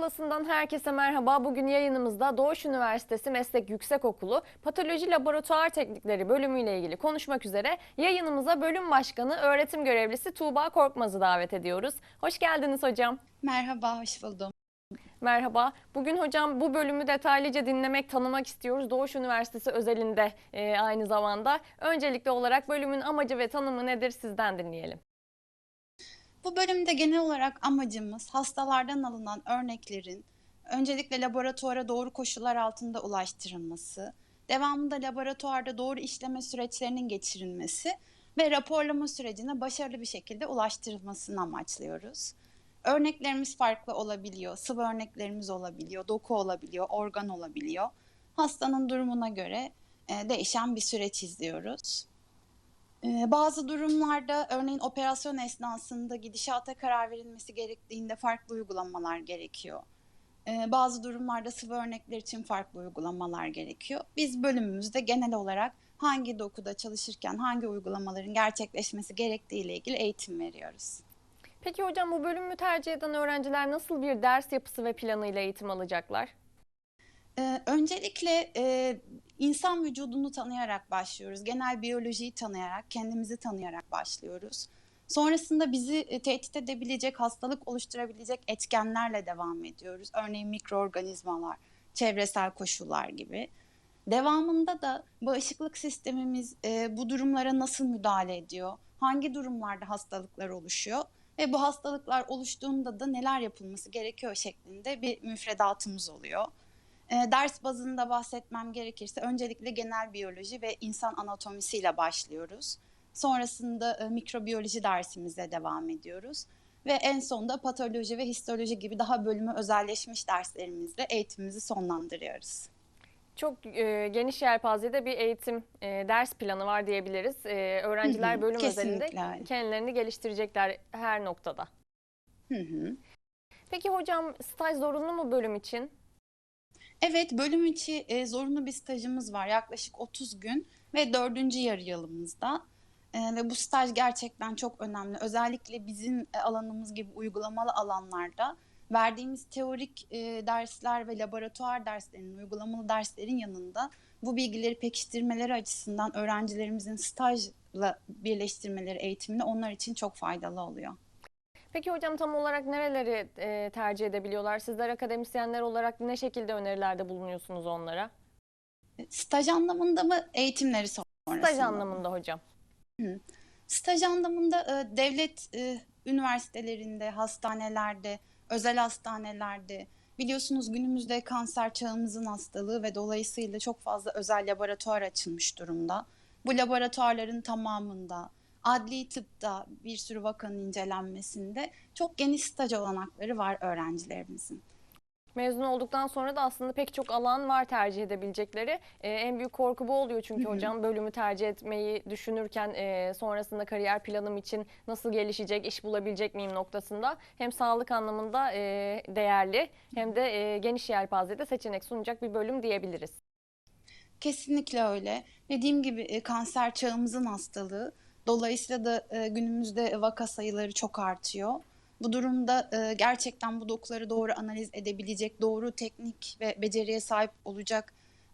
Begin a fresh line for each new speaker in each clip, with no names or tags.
Pusulası'ndan herkese merhaba. Bugün yayınımızda Doğuş Üniversitesi Meslek Yüksekokulu Patoloji Laboratuvar Teknikleri bölümüyle ilgili konuşmak üzere yayınımıza bölüm başkanı öğretim görevlisi Tuğba Korkmaz'ı davet ediyoruz. Hoş geldiniz hocam.
Merhaba, hoş buldum.
Merhaba. Bugün hocam bu bölümü detaylıca dinlemek, tanımak istiyoruz. Doğuş Üniversitesi özelinde e, aynı zamanda. Öncelikli olarak bölümün amacı ve tanımı nedir sizden dinleyelim.
Bu bölümde genel olarak amacımız hastalardan alınan örneklerin öncelikle laboratuvara doğru koşullar altında ulaştırılması, devamında laboratuvarda doğru işleme süreçlerinin geçirilmesi ve raporlama sürecine başarılı bir şekilde ulaştırılmasını amaçlıyoruz. Örneklerimiz farklı olabiliyor, sıvı örneklerimiz olabiliyor, doku olabiliyor, organ olabiliyor. Hastanın durumuna göre e, değişen bir süreç izliyoruz. Ee, Bazı durumlarda örneğin operasyon esnasında gidişata karar verilmesi gerektiğinde farklı uygulamalar gerekiyor. Ee, Bazı durumlarda sıvı örnekler için farklı uygulamalar gerekiyor. Biz bölümümüzde genel olarak hangi dokuda çalışırken hangi uygulamaların gerçekleşmesi gerektiği ile ilgili eğitim veriyoruz.
Peki hocam bu bölümü tercih eden öğrenciler nasıl bir ders yapısı ve planıyla eğitim alacaklar?
Ee, öncelikle e, insan vücudunu tanıyarak başlıyoruz. Genel biyolojiyi tanıyarak, kendimizi tanıyarak başlıyoruz. Sonrasında bizi e, tehdit edebilecek, hastalık oluşturabilecek etkenlerle devam ediyoruz. Örneğin mikroorganizmalar, çevresel koşullar gibi. Devamında da bağışıklık sistemimiz e, bu durumlara nasıl müdahale ediyor? Hangi durumlarda hastalıklar oluşuyor? Ve bu hastalıklar oluştuğunda da neler yapılması gerekiyor şeklinde bir müfredatımız oluyor. E, ders bazında bahsetmem gerekirse öncelikle genel biyoloji ve insan anatomisiyle başlıyoruz. Sonrasında e, mikrobiyoloji dersimize devam ediyoruz. Ve en sonunda patoloji ve histoloji gibi daha bölümü özelleşmiş derslerimizle eğitimimizi sonlandırıyoruz.
Çok e, geniş yelpazede bir eğitim e, ders planı var diyebiliriz. E, öğrenciler
Hı hı,
bölüm özelinde
öyle.
kendilerini geliştirecekler her noktada.
Hı hı.
Peki hocam staj zorunlu mu bölüm için?
Evet, bölüm içi e, zorunlu bir stajımız var. Yaklaşık 30 gün ve dördüncü yarı yılımızda. E, ve bu staj gerçekten çok önemli. Özellikle bizim e, alanımız gibi uygulamalı alanlarda verdiğimiz teorik e, dersler ve laboratuvar derslerinin, uygulamalı derslerin yanında bu bilgileri pekiştirmeleri açısından öğrencilerimizin stajla birleştirmeleri eğitimini onlar için çok faydalı oluyor.
Peki hocam tam olarak nereleri e, tercih edebiliyorlar? Sizler akademisyenler olarak ne şekilde önerilerde bulunuyorsunuz onlara?
Staj anlamında mı, eğitimleri sonrasında
Staj
mı?
anlamında hocam.
Staj anlamında e, devlet e, üniversitelerinde, hastanelerde, özel hastanelerde biliyorsunuz günümüzde kanser çağımızın hastalığı ve dolayısıyla çok fazla özel laboratuvar açılmış durumda. Bu laboratuvarların tamamında adli tıpta bir sürü vakanın incelenmesinde çok geniş staj olanakları var öğrencilerimizin.
Mezun olduktan sonra da aslında pek çok alan var tercih edebilecekleri. Ee, en büyük korku bu oluyor çünkü
Hı hı.
hocam bölümü tercih etmeyi düşünürken e, sonrasında kariyer planım için nasıl gelişecek, iş bulabilecek miyim noktasında hem sağlık anlamında e, değerli hem de e, geniş yelpazede seçenek sunacak bir bölüm diyebiliriz.
Kesinlikle öyle. Dediğim gibi e, kanser çağımızın hastalığı. Dolayısıyla da e, günümüzde vaka sayıları çok artıyor. Bu durumda e, gerçekten bu dokuları doğru analiz edebilecek, doğru teknik ve beceriye sahip olacak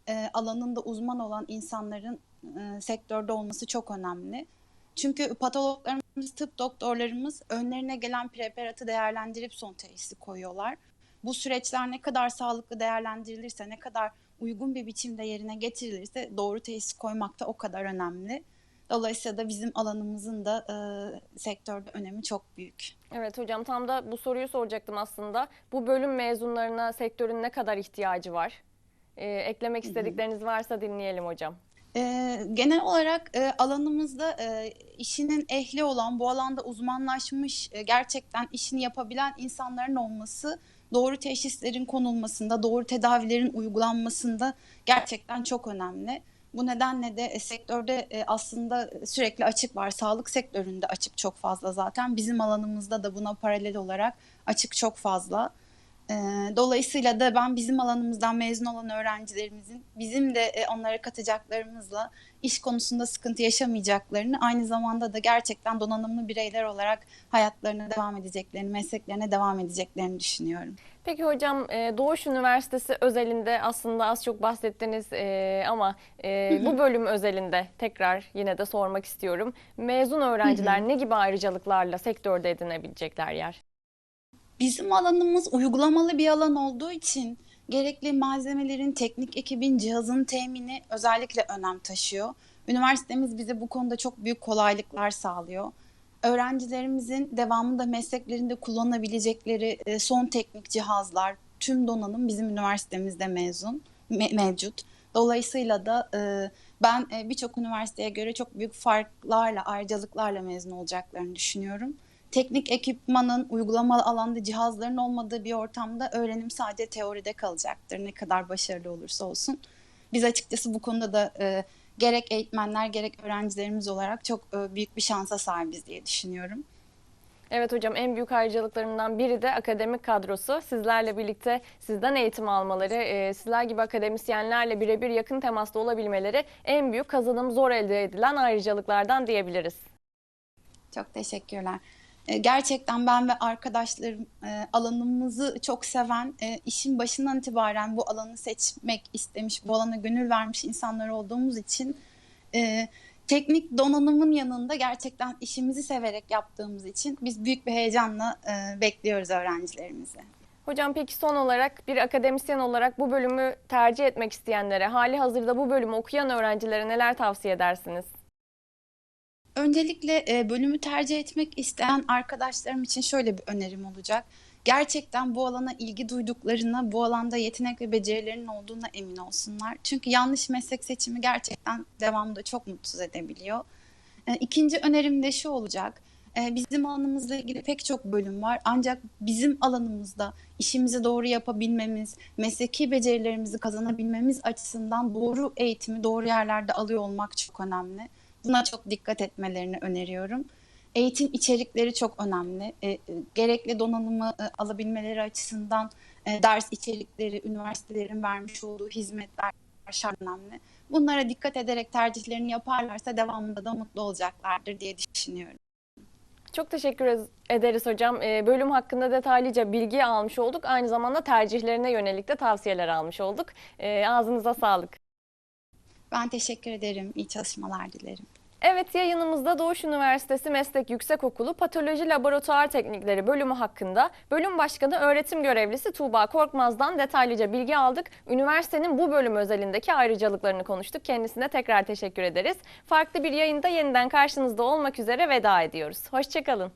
e, alanında uzman olan insanların e, sektörde olması çok önemli. Çünkü patologlarımız, tıp doktorlarımız önlerine gelen preparatı değerlendirip son teşhisi koyuyorlar. Bu süreçler ne kadar sağlıklı değerlendirilirse, ne kadar uygun bir biçimde yerine getirilirse doğru teşhis koymak da o kadar önemli. Dolayısıyla da bizim alanımızın da e, sektörde önemi çok büyük.
Evet hocam tam da bu soruyu soracaktım aslında. Bu bölüm mezunlarına sektörün ne kadar ihtiyacı var? Ee, eklemek istedikleriniz varsa dinleyelim hocam.
E, genel olarak e, alanımızda e, işinin ehli olan, bu alanda uzmanlaşmış, e, gerçekten işini yapabilen insanların olması doğru teşhislerin konulmasında, doğru tedavilerin uygulanmasında gerçekten çok önemli. Bu nedenle de e, sektörde e, aslında sürekli açık var. Sağlık sektöründe açık çok fazla zaten. Bizim alanımızda da buna paralel olarak açık çok fazla. Dolayısıyla da ben bizim alanımızdan mezun olan öğrencilerimizin bizim de e, onlara katacaklarımızla iş konusunda sıkıntı yaşamayacaklarını, aynı zamanda da gerçekten donanımlı bireyler olarak hayatlarına devam edeceklerini, mesleklerine devam edeceklerini düşünüyorum.
Peki hocam e, Doğuş Üniversitesi özelinde aslında az çok bahsettiniz e, ama bu bölüm özelinde tekrar yine de sormak istiyorum. Mezun öğrenciler ne gibi ayrıcalıklarla sektörde edinebilecekler yer?
Bizim alanımız uygulamalı bir alan olduğu için gerekli malzemelerin, teknik ekibin, cihazın temini özellikle önem taşıyor. Üniversitemiz bize bu konuda çok büyük kolaylıklar sağlıyor. Öğrencilerimizin devamında mesleklerinde kullanabilecekleri e, son teknik cihazlar, tüm donanım bizim üniversitemizde mezun, me- mevcut. Dolayısıyla da e, ben e, birçok üniversiteye göre çok büyük farklarla, ayrıcalıklarla mezun olacaklarını düşünüyorum teknik ekipmanın, uygulamalı alanda cihazların olmadığı bir ortamda öğrenim sadece teoride kalacaktır. Ne kadar başarılı olursa olsun. Biz açıkçası bu konuda da e, gerek eğitmenler gerek öğrencilerimiz olarak çok e, büyük bir şansa sahibiz diye düşünüyorum.
Evet hocam en büyük ayrıcalıklarından biri de akademik kadrosu. Sizlerle birlikte sizden eğitim almaları, e, sizler gibi akademisyenlerle birebir yakın temasta olabilmeleri en büyük kazanım zor elde edilen ayrıcalıklardan diyebiliriz.
Çok teşekkürler. E, Gerçekten ben ve arkadaşlarım e, alanımızı çok seven, e, işin başından itibaren bu alanı seçmek istemiş, bu alana gönül vermiş insanlar olduğumuz için teknik donanımın yanında gerçekten işimizi severek yaptığımız için biz büyük bir heyecanla bekliyoruz öğrencilerimizi.
Hocam peki son olarak bir akademisyen olarak bu bölümü tercih etmek isteyenlere, hali hazırda bu bölümü okuyan öğrencilere neler tavsiye edersiniz?
Öncelikle e, bölümü tercih etmek isteyen arkadaşlarım için şöyle bir önerim olacak. Gerçekten bu alana ilgi duyduklarına, bu alanda yetenek ve becerilerinin olduğuna emin olsunlar. Çünkü yanlış meslek seçimi gerçekten devamında çok mutsuz edebiliyor. E, İkinci önerim de şu olacak. E, Bizim alanımızla ilgili pek çok bölüm var. Ancak bizim alanımızda işimizi doğru yapabilmemiz, mesleki becerilerimizi kazanabilmemiz açısından doğru eğitimi doğru yerlerde alıyor olmak çok önemli. Buna çok dikkat etmelerini öneriyorum. Eğitim içerikleri çok önemli. E, e, gerekli donanımı e, alabilmeleri açısından e, ders içerikleri, üniversitelerin vermiş olduğu hizmetler şart önemli. Bunlara dikkat ederek tercihlerini yaparlarsa devamında da mutlu olacaklardır diye düşünüyorum.
Çok teşekkür ederiz hocam. Ee, bölüm hakkında detaylıca bilgi almış olduk. Aynı zamanda tercihlerine yönelik de tavsiyeler almış olduk. Ee, ağzınıza sağlık.
Ben teşekkür ederim. İyi çalışmalar dilerim.
Evet yayınımızda Doğuş Üniversitesi Meslek Yüksekokulu Patoloji Laboratuvar Teknikleri bölümü hakkında bölüm başkanı öğretim görevlisi Tuğba Korkmaz'dan detaylıca bilgi aldık. Üniversitenin bu bölüm özelindeki ayrıcalıklarını konuştuk. Kendisine tekrar teşekkür ederiz. Farklı bir yayında yeniden karşınızda olmak üzere veda ediyoruz. Hoşçakalın.